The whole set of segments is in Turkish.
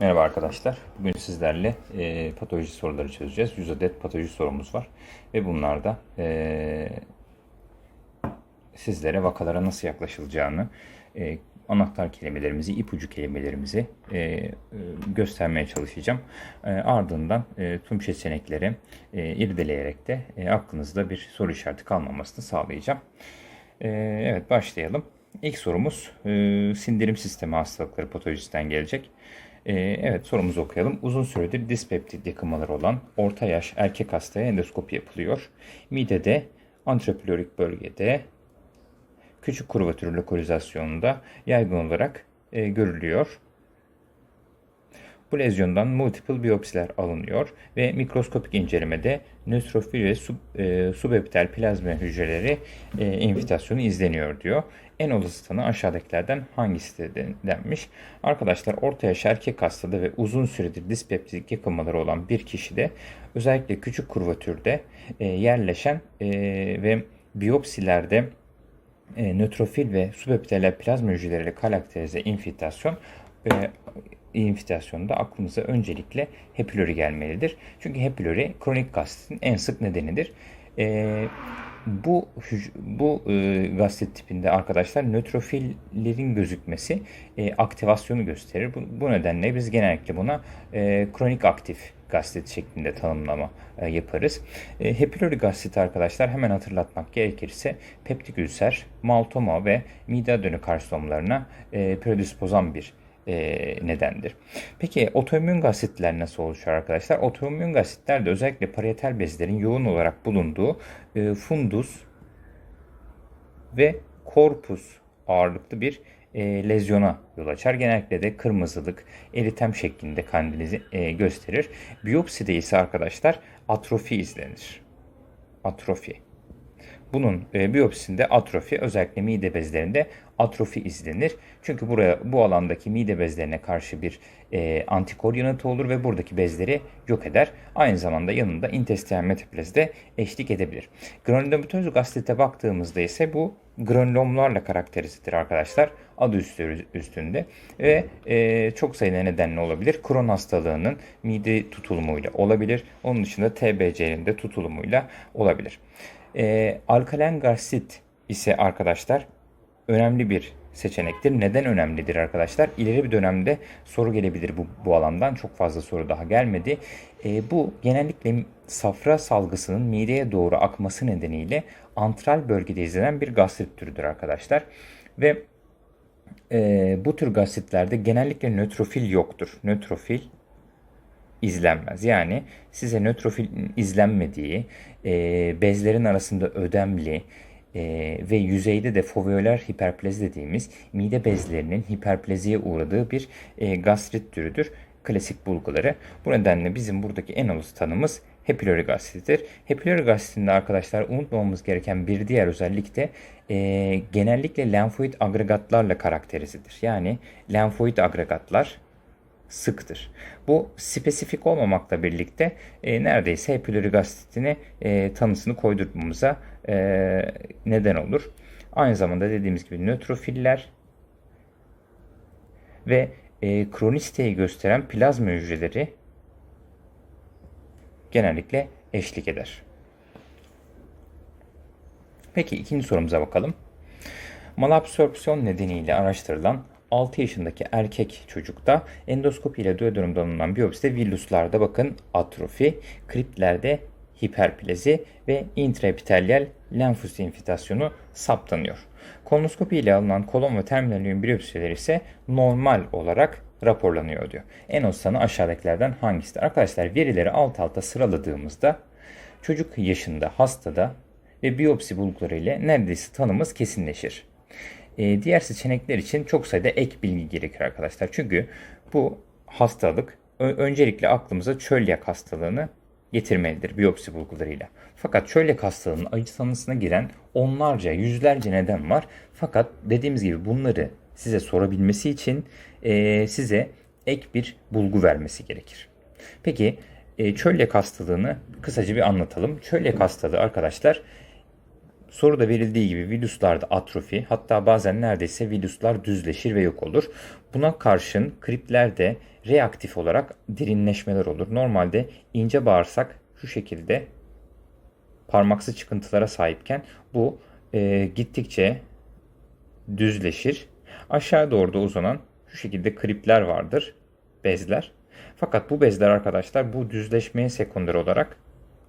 Merhaba arkadaşlar. Bugün sizlerle e, patoloji soruları çözeceğiz. 100 adet patoloji sorumuz var. Ve bunlarda e, sizlere vakalara nasıl yaklaşılacağını, e, anahtar kelimelerimizi, ipucu kelimelerimizi e, e, göstermeye çalışacağım. E, ardından e, tüm seçenekleri e, irdeleyerek de e, aklınızda bir soru işareti kalmamasını sağlayacağım. E, evet başlayalım. İlk sorumuz e, sindirim sistemi hastalıkları patolojisinden gelecek. E, evet sorumuzu okuyalım. Uzun süredir dispeptit yakınmaları olan orta yaş erkek hastaya endoskopi yapılıyor. Midede, antreplorik bölgede, küçük kurvatür lokalizasyonunda yaygın olarak e, görülüyor. Bu lezyondan multiple biyopsiler alınıyor ve mikroskopik incelemede nötrofil ve sub, e, subepitel plazma hücreleri e, infitasyonu izleniyor diyor. En olası tanı aşağıdakilerden hangisi denmiş? Arkadaşlar orta yaş erkek hastada ve uzun süredir dispeptik yakınmaları olan bir kişide özellikle küçük kurvatürde e, yerleşen e, ve biyopsilerde e, nötrofil ve subepiteler plazma hücreleriyle karakterize infitasyon e, infitasyonda aklımıza öncelikle H. pylori gelmelidir. Çünkü H. pylori kronik gastritin en sık nedenidir. E, bu bu e, gastrit tipinde arkadaşlar nötrofillerin gözükmesi e, aktivasyonu gösterir. Bu, bu nedenle biz genellikle buna e, kronik aktif gastrit şeklinde tanımlama e, yaparız. E, H. pylori gastrit arkadaşlar hemen hatırlatmak gerekirse peptik ülser, maltoma ve mide adenokarsomlarına e, predispozan bir e, nedendir. Peki otoimmün gastritler nasıl oluşuyor arkadaşlar? Otoimmün gastritler de özellikle parietal bezlerin yoğun olarak bulunduğu e, fundus ve korpus ağırlıklı bir e, lezyona yol açar. Genellikle de kırmızılık, eritem şeklinde kendinizi e, gösterir. Biyopside ise arkadaşlar atrofi izlenir. Atrofi. Bunun e, biyopsisinde atrofi özellikle mide bezlerinde atrofi izlenir. Çünkü buraya bu alandaki mide bezlerine karşı bir e, antikor yanıtı olur ve buradaki bezleri yok eder. Aynı zamanda yanında intestinal metaplazi de eşlik edebilir. Granulomatöz gastrite baktığımızda ise bu granulomlarla karakterizedir arkadaşlar. Adı üstü üstünde ve e, çok sayıda nedenle olabilir. Kron hastalığının mide tutulumuyla olabilir. Onun dışında TBC'nin de tutulumuyla olabilir. E, alkalen gastrit ise arkadaşlar önemli bir seçenektir. Neden önemlidir arkadaşlar? İleri bir dönemde soru gelebilir bu, bu alandan. Çok fazla soru daha gelmedi. E, bu genellikle safra salgısının mideye doğru akması nedeniyle antral bölgede izlenen bir gastrit türüdür arkadaşlar. Ve e, bu tür gastritlerde genellikle nötrofil yoktur. Nötrofil izlenmez. Yani size nötrofil izlenmediği, e, bezlerin arasında ödemli, e, ve yüzeyde de foveoler hiperplezi dediğimiz mide bezlerinin hiperpleziye uğradığı bir e, gastrit türüdür. Klasik bulguları. Bu nedenle bizim buradaki en olası tanımız H. pylori gastritidir. H. pylori gastritinde arkadaşlar unutmamamız gereken bir diğer özellik de e, genellikle lenfoid agregatlarla karakterizedir. Yani lenfoid agregatlar sıktır. Bu spesifik olmamakla birlikte e, neredeyse H. pylori gastritini e, tanısını koydurmamıza e, neden olur. Aynı zamanda dediğimiz gibi nötrofiller ve e, kronisteye gösteren plazma hücreleri genellikle eşlik eder. Peki ikinci sorumuza bakalım. Malabsorpsiyon nedeniyle araştırılan 6 yaşındaki erkek çocukta endoskopi ile duodenumda alınan biyopside villuslarda bakın atrofi, kriptlerde hiperplezi ve intraepitelyal lenfus infiltrasyonu saptanıyor. Kolonoskopi ile alınan kolon ve terminal biyopsileri ise normal olarak raporlanıyor diyor. En osanı aşağıdakilerden hangisidir? Arkadaşlar verileri alt alta sıraladığımızda çocuk yaşında hastada ve biyopsi bulguları ile neredeyse tanımız kesinleşir. Ee, diğer seçenekler için çok sayıda ek bilgi gerekir arkadaşlar. Çünkü bu hastalık öncelikle aklımıza çölyak hastalığını getirmelidir biyopsi bulgularıyla. Fakat çölyak hastalığının acı tanısına giren onlarca, yüzlerce neden var. Fakat dediğimiz gibi bunları size sorabilmesi için e, size ek bir bulgu vermesi gerekir. Peki e, çölyak hastalığını kısaca bir anlatalım. Çölyak hastalığı arkadaşlar soruda verildiği gibi virüslerde atrofi hatta bazen neredeyse virüsler düzleşir ve yok olur. Buna karşın kriplerde reaktif olarak derinleşmeler olur. Normalde ince bağırsak şu şekilde parmaksı çıkıntılara sahipken bu e, gittikçe düzleşir. Aşağı doğru da uzanan şu şekilde kripler vardır. Bezler. Fakat bu bezler arkadaşlar bu düzleşmeye sekonder olarak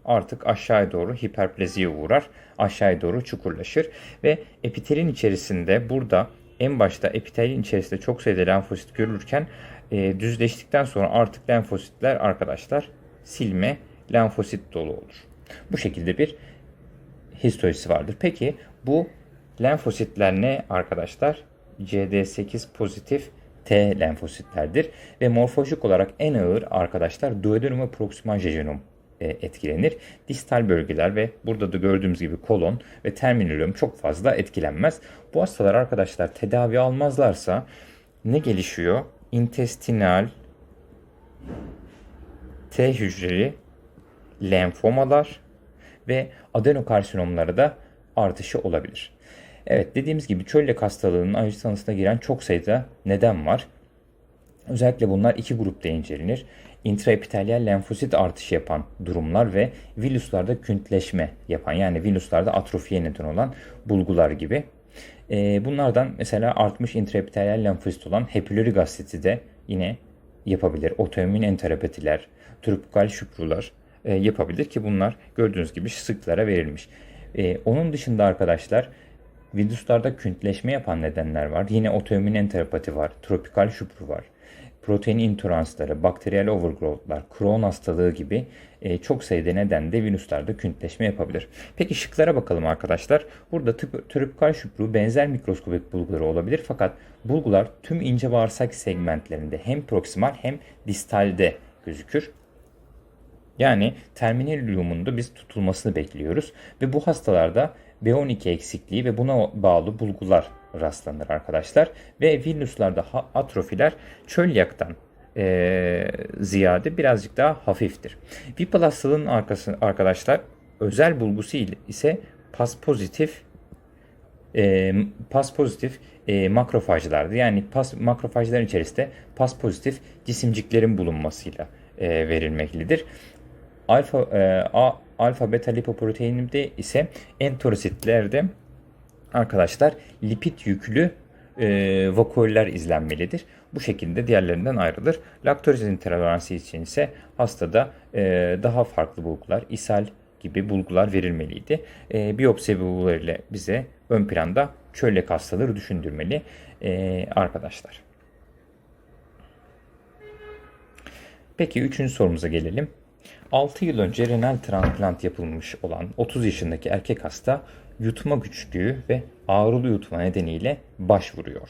artık aşağıya doğru hiperpleziye uğrar. Aşağıya doğru çukurlaşır. Ve epitelin içerisinde burada en başta epitelin içerisinde çok sayıda lenfosit görülürken e, düzleştikten sonra artık lenfositler arkadaşlar silme lenfosit dolu olur. Bu şekilde bir historisi vardır. Peki bu lenfositler ne arkadaşlar? CD8 pozitif T lenfositlerdir ve morfolojik olarak en ağır arkadaşlar duodenum ve proksimal jejunom e, etkilenir. Distal bölgeler ve burada da gördüğümüz gibi kolon ve terminalum çok fazla etkilenmez. Bu hastalar arkadaşlar tedavi almazlarsa ne gelişiyor? Intestinal T hücreli lenfomalar ve adenokarsinomları da artışı olabilir. Evet dediğimiz gibi çöllek hastalığının ayrıca tanısına giren çok sayıda neden var. Özellikle bunlar iki grupta incelenir. Intraepitelyal lenfosit artışı yapan durumlar ve vilüslarda küntleşme yapan yani vilüslarda atrofiye neden olan bulgular gibi. Ee, bunlardan mesela artmış intraepitelyal lenfosit olan hepilori gastriti de yine yapabilir. Otoimmün enteropatiler, tropikal şüprular e, yapabilir ki bunlar gördüğünüz gibi sıklara verilmiş. E, onun dışında arkadaşlar Virüslarda küntleşme yapan nedenler var. Yine otoimmün enteropati var, tropikal şüpru var. Protein intoleransları, bakteriyel overgrowth'lar, Crohn hastalığı gibi e, çok sayıda neden de virüslerde küntleşme yapabilir. Peki şıklara bakalım arkadaşlar. Burada tıp, tropikal şüpru benzer mikroskopik bulguları olabilir fakat bulgular tüm ince bağırsak segmentlerinde hem proksimal hem distalde gözükür. Yani terminal lobunda biz tutulmasını bekliyoruz ve bu hastalarda B12 eksikliği ve buna bağlı bulgular rastlanır arkadaşlar. Ve Vilnius'larda atrofiler çölyaktan e, ziyade birazcık daha hafiftir. Whipple hastalığının arkası, arkadaşlar özel bulgusu ise pas pozitif e, pas pozitif e, makrofajlardı. Yani pas, makrofajların içerisinde pas pozitif cisimciklerin bulunmasıyla e, verilmektedir. Alfa e, A alfa beta lipoproteininde ise enterositlerde arkadaşlar lipid yüklü e, vakuoller izlenmelidir. Bu şekilde diğerlerinden ayrılır. Laktoz intoleransı için ise hastada e, daha farklı bulgular, ishal gibi bulgular verilmeliydi. E, biyopsi bulgularıyla bize ön planda çöllek hastaları düşündürmeli e, arkadaşlar. Peki üçüncü sorumuza gelelim. 6 yıl önce renal transplant yapılmış olan 30 yaşındaki erkek hasta yutma güçlüğü ve ağrılı yutma nedeniyle başvuruyor.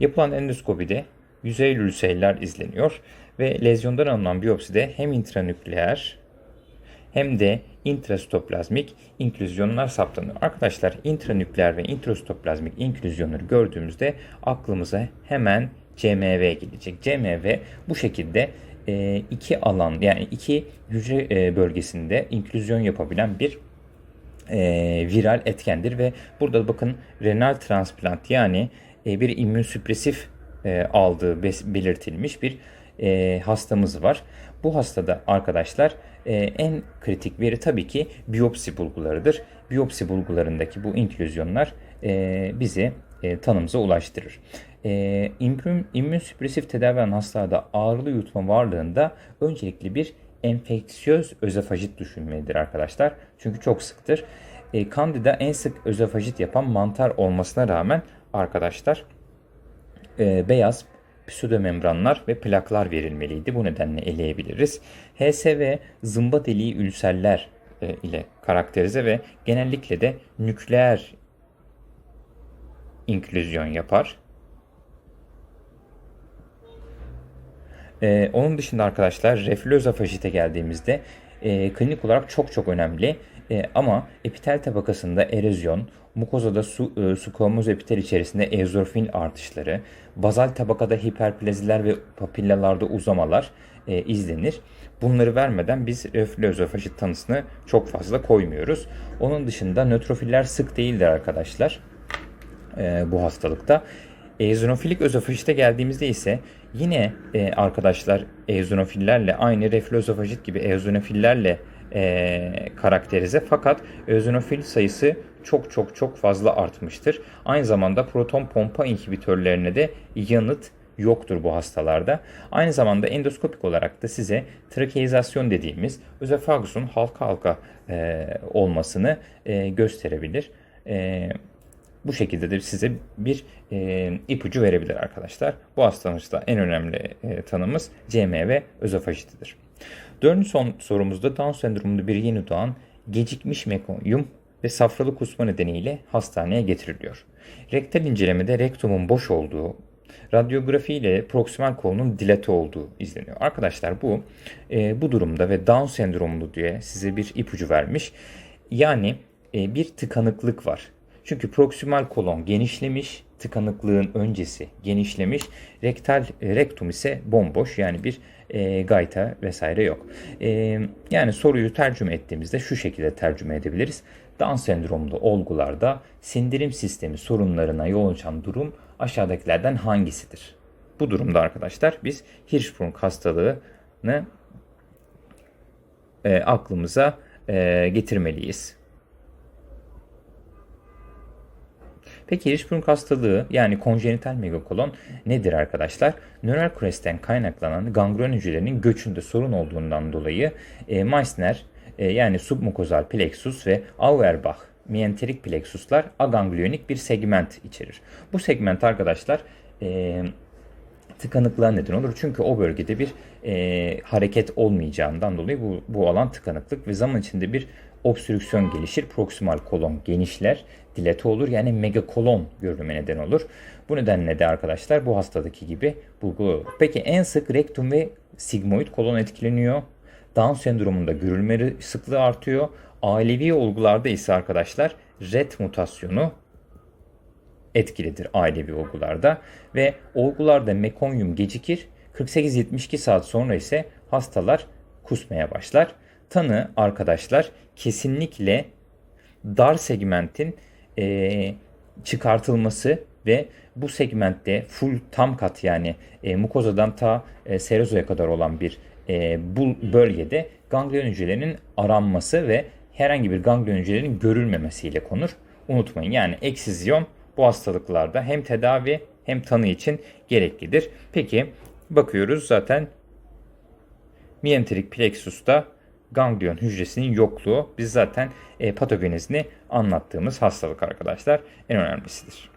Yapılan endoskopide yüzey lülseyler izleniyor ve lezyondan alınan biyopside hem intranükleer hem de intrastoplazmik inklüzyonlar saptanıyor. Arkadaşlar intranükleer ve intrastoplazmik inklüzyonları gördüğümüzde aklımıza hemen CMV gelecek. CMV bu şekilde e, iki alan yani iki hücre e, bölgesinde inklüzyon yapabilen bir e, viral etkendir ve burada bakın renal transplant yani e, bir immünsüpresif e, aldığı belirtilmiş bir hastamız var. Bu hastada arkadaşlar en kritik veri tabii ki biyopsi bulgularıdır. Biyopsi bulgularındaki bu inklüzyonlar bizi tanımıza ulaştırır. E, immün, immünsüpresif tedavi eden hastalarda ağrılı yutma varlığında öncelikli bir enfeksiyöz özofajit düşünmelidir arkadaşlar. Çünkü çok sıktır. E, Candida en sık özofajit yapan mantar olmasına rağmen arkadaşlar e, beyaz pseudomembranlar ve plaklar verilmeliydi. Bu nedenle eleyebiliriz. HSV zımba deliği ülserler e, ile karakterize ve genellikle de nükleer inklüzyon yapar. Ee, onun dışında arkadaşlar reflü özofajite geldiğimizde e, klinik olarak çok çok önemli. E, ama epitel tabakasında erozyon, mukozada su, e, sukomoz epitel içerisinde eozofil artışları, bazal tabakada hiperplaziler ve papillalarda uzamalar e, izlenir. Bunları vermeden biz reflüözofaşit tanısını çok fazla koymuyoruz. Onun dışında nötrofiller sık değildir arkadaşlar e, bu hastalıkta. Eozinofilik özofaşite geldiğimizde ise yine e, arkadaşlar eozinofillerle aynı reflüözofajit gibi eozinofillerle e, karakterize fakat eozinofil sayısı çok çok çok fazla artmıştır. Aynı zamanda proton pompa inhibitörlerine de yanıt yoktur bu hastalarda. Aynı zamanda endoskopik olarak da size trakeizasyon dediğimiz özofagusun halka halka e, olmasını e, gösterebilir. E, bu şekilde de size bir e, ipucu verebilir arkadaşlar. Bu hastalıkta en önemli e, tanımız CM ve özofajitidir. Dördüncü son sorumuzda Down sendromunda bir yeni doğan gecikmiş mekonyum ve safralı kusma nedeniyle hastaneye getiriliyor. Rektal incelemede rektumun boş olduğu, radyografi ile proksimal kolunun dilate olduğu izleniyor. Arkadaşlar bu e, bu durumda ve Down sendromlu diye size bir ipucu vermiş. Yani e, bir tıkanıklık var. Çünkü proksimal kolon genişlemiş, tıkanıklığın öncesi genişlemiş, rektal e, rektum ise bomboş yani bir e, gayta vesaire yok. E, yani soruyu tercüme ettiğimizde şu şekilde tercüme edebiliriz. Down sendromlu olgularda sindirim sistemi sorunlarına yol açan durum aşağıdakilerden hangisidir? Bu durumda arkadaşlar biz Hirschsprung hastalığını e, aklımıza e, getirmeliyiz. Peki Hirschsprung hastalığı yani konjenital megakolon nedir arkadaşlar? Nöral kresten kaynaklanan gangren hücrelerinin göçünde sorun olduğundan dolayı e, Meissner e, yani submukozal plexus ve Auerbach mienterik plexuslar agangliyonik bir segment içerir. Bu segment arkadaşlar e, tıkanıklığa neden olur. Çünkü o bölgede bir e, hareket olmayacağından dolayı bu, bu alan tıkanıklık ve zaman içinde bir obstrüksiyon gelişir. Proksimal kolon genişler, dilate olur yani megakolon görünüme neden olur. Bu nedenle de arkadaşlar bu hastadaki gibi bulgu olur. Peki en sık rektum ve sigmoid kolon etkileniyor. Down sendromunda görülme sıklığı artıyor. Ailevi olgularda ise arkadaşlar RET mutasyonu etkilidir ailevi olgularda ve olgularda mekonyum gecikir. 48-72 saat sonra ise hastalar kusmaya başlar. Tanı arkadaşlar kesinlikle dar segmentin e, çıkartılması ve bu segmentte full tam kat yani e, mukozadan ta e, serozoya kadar olan bir e, bu bölgede ganglion hücrelerinin aranması ve herhangi bir ganglion hücrelerinin görülmemesiyle konur. Unutmayın yani eksizyon bu hastalıklarda hem tedavi hem tanı için gereklidir. Peki bakıyoruz zaten miyenterik plexusta ganglion hücresinin yokluğu biz zaten e, patogenezini anlattığımız hastalık arkadaşlar en önemlisidir.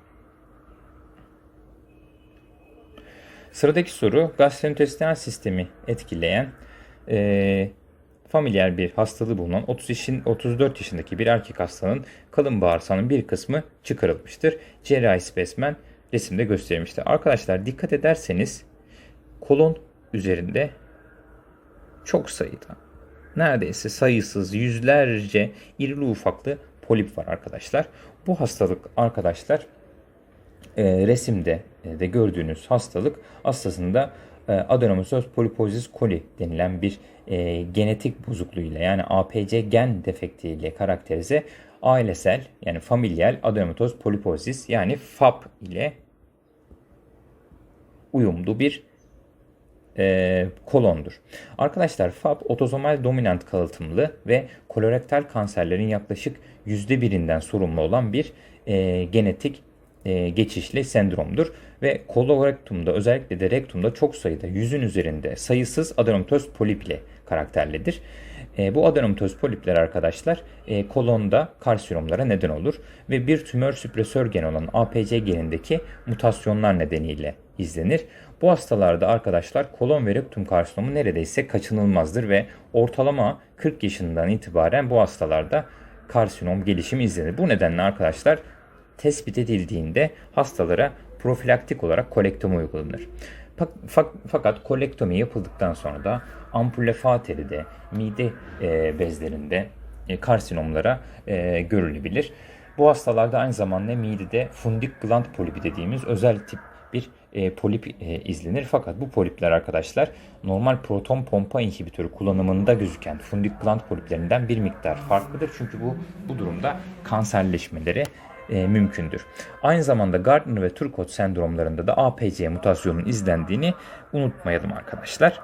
Sıradaki soru gastrointestinal sistemi etkileyen e, familiyer bir hastalığı bulunan 30 yaşın, 34 yaşındaki bir erkek hastanın kalın bağırsağının bir kısmı çıkarılmıştır. Cerrahi spesmen resimde gösterilmiştir. Arkadaşlar dikkat ederseniz kolon üzerinde çok sayıda neredeyse sayısız yüzlerce irili ufaklı polip var arkadaşlar. Bu hastalık arkadaşlar e, resimde e, de gördüğünüz hastalık aslında e, adenomatoz polipozis coli denilen bir e, genetik bozukluğuyla yani APC gen defektiyle karakterize ailesel yani familial adenomatoz polipozis yani FAP ile uyumlu bir e, kolondur. Arkadaşlar FAP otozomal dominant kalıtımlı ve kolorektal kanserlerin yaklaşık %1'inden sorumlu olan bir e, genetik e, geçişli sendromdur ve kolorektumda özellikle de rektumda çok sayıda yüzün üzerinde sayısız adenomatoz polip ile karakterlidir. E, bu adenomatoz polipler arkadaşlar e, kolonda karsinomlara neden olur ve bir tümör süpresör gen olan APC genindeki mutasyonlar nedeniyle izlenir. Bu hastalarda arkadaşlar kolon ve rektum karsinomu neredeyse kaçınılmazdır ve ortalama 40 yaşından itibaren bu hastalarda karsinom gelişimi izlenir. Bu nedenle arkadaşlar tespit edildiğinde hastalara profilaktik olarak kolektomi uygulanır. Fakat kolektomi yapıldıktan sonra da ampulle fateride, mide e, bezlerinde e, karsinomlara e, görülebilir. Bu hastalarda aynı zamanda midede fundik gland polipi dediğimiz özel tip bir e, polip e, izlenir. Fakat bu polipler arkadaşlar normal proton pompa inhibitörü kullanımında gözüken fundik gland poliplerinden bir miktar farklıdır. Çünkü bu bu durumda kanserleşmeleri e, mümkündür. Aynı zamanda Gardner ve Turcot sendromlarında da APC mutasyonunun izlendiğini unutmayalım arkadaşlar.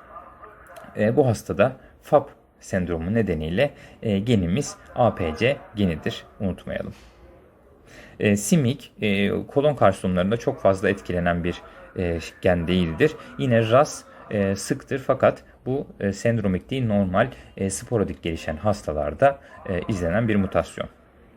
E, bu hastada FAP sendromu nedeniyle e, genimiz APC genidir. Unutmayalım. E, simik e, kolon karsinomlarında çok fazla etkilenen bir gen değildir. Yine RAS e, sıktır fakat bu e, sendromik değil normal e, sporadik gelişen hastalarda e, izlenen bir mutasyon.